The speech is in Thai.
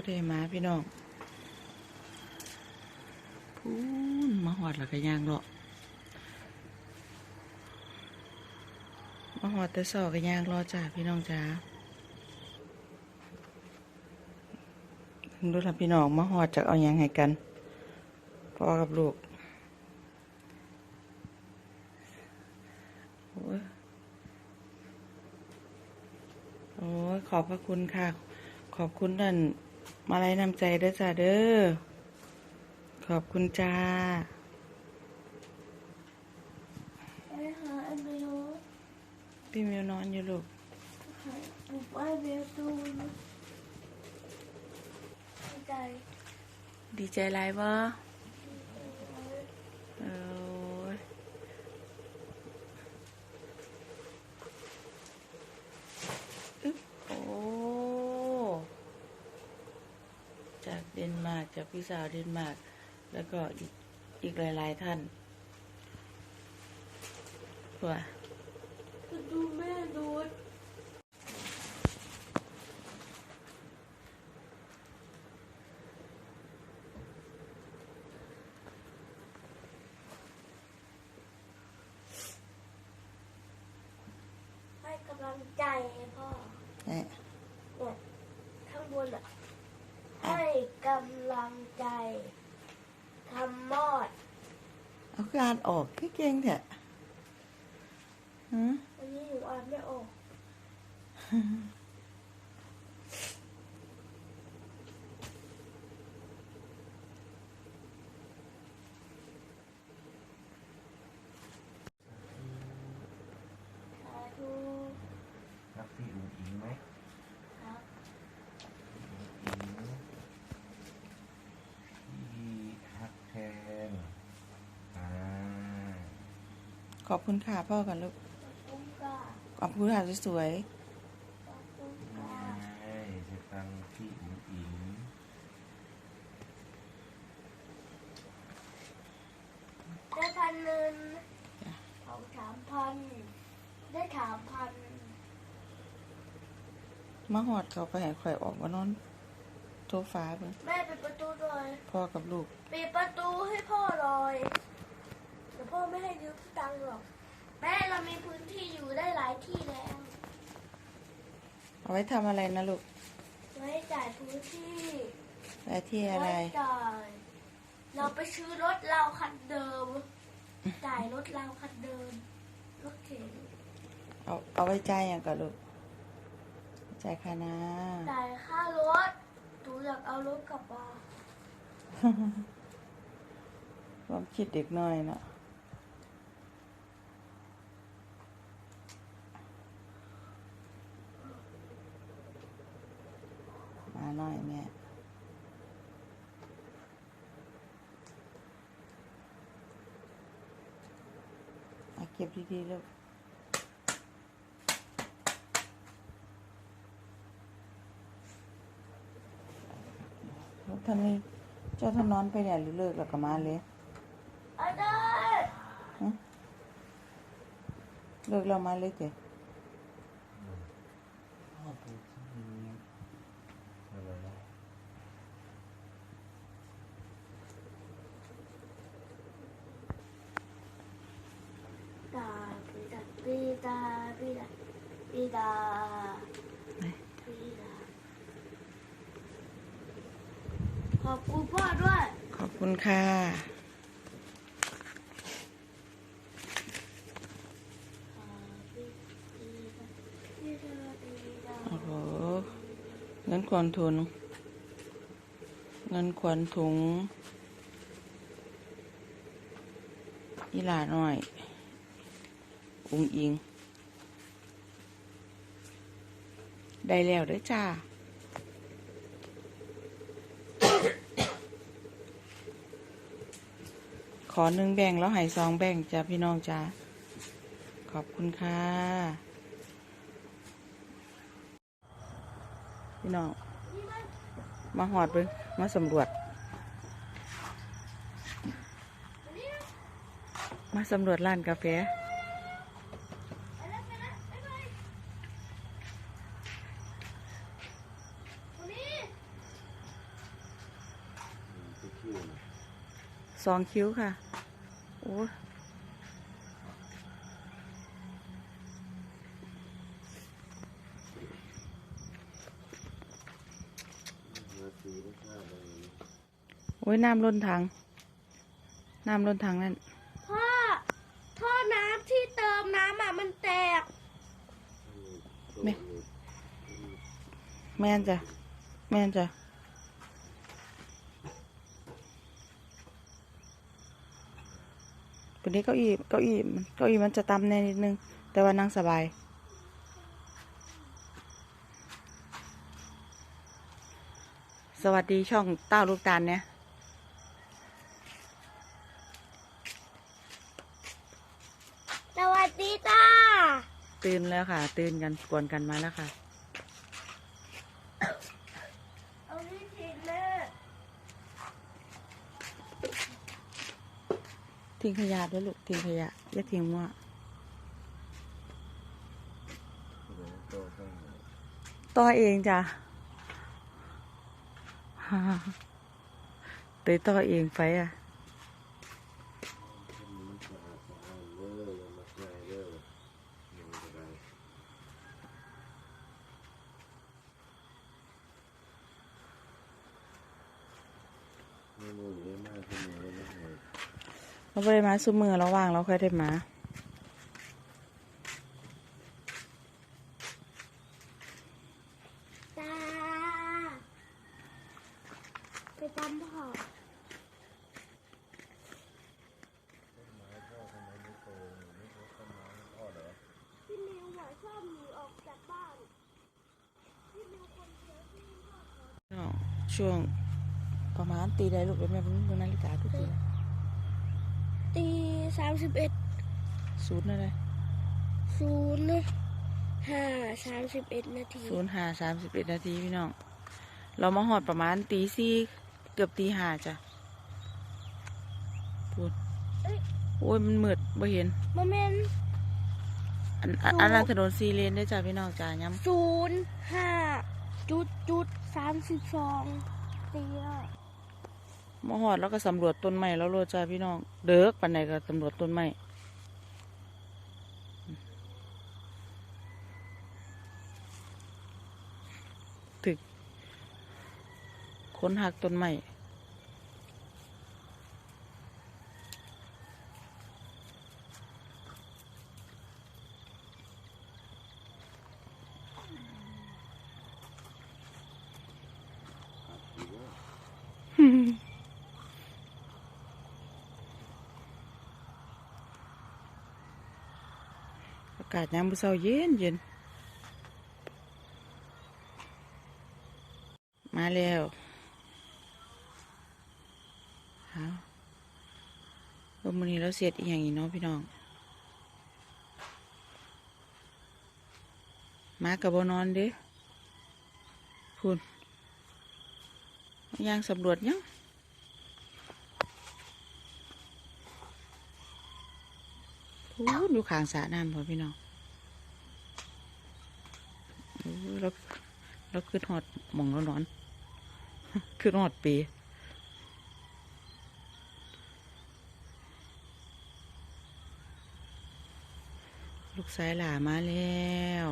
ผู้ใดมาพี่น้องพูนมาหอดแล้วก็ยางเลาะมาหอดแต่สอก็ยางรอจ้าพี่น้องจ้าดูทำพี่น้องมาหอดจากเอายังให้กันพ่อกับลูกโอ้โอ้ขอบพระคุณค่ะ ขอบคุณนั่น มาลัยนำใจเด้อจ้าเด้อ ขอบคุณจ้าไปหาอันเบลพี่มิวนอนอยู่ลูกหาบุกไปเบลตูนใจดีใจไรวะเอออึ๊บโอ้ จาก เดนมาร์กจากพี่สาวเดนมาร์กแล้วก็อีกอีกหลาย ๆ ท่านเพื่อก็ดูแม่ดูดให้กำลังใจให้พ่อเนี่ยเนี่ยข้างบนอะให้ กำลังใจทำมอด เอาการออกคือเก่งแท้ฮะอันนี้หนูอ่านไม่ออก สาธุ รักพี่อุ๋งอิงไหม ครับ อุ๋งอิงพี่ฮักแทนอ่า ขอบคุณค่ะพ่อกันลูก ขอบคุณค่ะขอบคุณค่ะสวยขอบคุณไงค่ะจะตังพี่อุ๋งอิงได้พันหนึ่งเอาสามพัน ได้สามพัน ๆมาหอดเขาไปให้ข่อยออกมานอนโทฟ้าเบิ่งแม่ปิดประตูเลยพ่อกับลูก ปิดประตูให้พ่อเลยเดี๋ยว พ่อไม่ให้ยืมตังค์หรอก แม่เรามีพื้นที่อยู่ได้หลายที่แล้ว เอาไว้ทำอะไรนะลูกไว้จ่ายพื้นที่ไว้ที่อะไร ไว้จ่ายเราไปซื้อรถเราคันเดิม จ่ายรถเราคันเดิม รถเข็นเอาเอาไว้จ่ายอย่างกับลูกจ่ายค่าน้จ่ายค่ารถหนูอยากเอารถกลับบ้านำ ความคิดเด็กน้อยเนาะ หน่อยแม่เอาเก็บดีๆลูกแล้วท่านนี้เจ้าท่านนอนไปเนี่ยหรือเลิกแล้วก็มาเลยอาจารย์เลิกแล้วมาเลยเจ้ พ่อพูดที่นี่อะไรนะ ตาปีตาปีตาปีตา ปีตาขอบคุณพ่อด้วย ขอบคุณค่ะโอ้โหเงินขวัญถุงเงินขวัญถุงอีหลาหน่อย อุ้งอิง ได้แล้วเด้อจ้าขอหนึ่งแบ่งแล้วหายสองแบ่งจ้าพี่น้องจ้าขอบคุณค่ะ พี่น้อง มาหอดเบิ่งมาสำรวจ มาสำรวจร้านกาแฟ สองคิ้วค่ะ โอ้ยนาทีได้ห้าใบโอ้ยน้ำล้นถัง น้ำล้นถังนั่น พ่อ ท่อน้ำที่เติมน้ำอะมันแตก แม่แม่นจ้ะ แม่นจ้ะ วันนี้เก้าอี้เก้าอี้มันเก้าอี้มันจะต่ำแน่นิดนึง แต่ว่านั่งสบาย สวัสดีช่องเต้าลูกตาลเนี่ยสวัสดีจ้าตื่นแล้วค่ะ ตื่นกันกวนกันมาแล้วค่ะ เอาที่ฉีดเลย ทิ้งขยะด้วยลูกทิ้งขยะอย่าทิ้งมั่วตข้างหน้าต่อเองจ้ะเตยต่อเองไปอะ ที่นี้มันสะอาดสะอาดเวอร์ยังมาใส่เวอร์ยังจะได้เมนูอยู่ได้มากขึ้นเลยนะเฮ้ย เราไปได้มาซุมมือเราว่างเราค่อยได้มาจ้าไปตำพ่อพี่นิวอะชอบหนีออกจากบ้านพี่นิวคนเดียวที่ชอบช่วงประมาณตีได้ลูกเดี๋ยวแม่เพิ่งดูนาฬิกาทุกทีละ ตีสามสิบเอ็ดศูนย์อะไรศูนย์ห้าสามสิบเอ็ดนาทีศูนย์ห้าสามสิบเอ็ดนาทีพี่น้อง เรามาหอดประมาณตีสี่เกือบตีห้าจ้ะพูดเอ้ยโอ้ยมันมืดบ่เห็นโมเมนต์อันอันอันนั้นถนนซีเลนได้อจ้ะพี่น้องจ้าย้ำศูนย์ห้าจุดจุดสามสิบสองตีแล้ว มาหอดแล้วก็สำรวจต้นไม้แล้วโลจ้าพี่น้อง เด็กปันไหนก็สำรวจต้นไม้ถึกค้นหักต้นไม้อ กาศยามมื้อเช้าเย็นเย็นมาแล้วเอาวันนี้เราเสียดอีกอย่างอีกเนาะพี่น้องมากับบนอนเด้คุณย่างสำรวจยังพูดดูขางสระน้ำพอพี่น้อง โอ้ยเราเราขึ้นหอดหมองแล้วนอนขึ้นหอดปีลูกสายหลามาแล้ว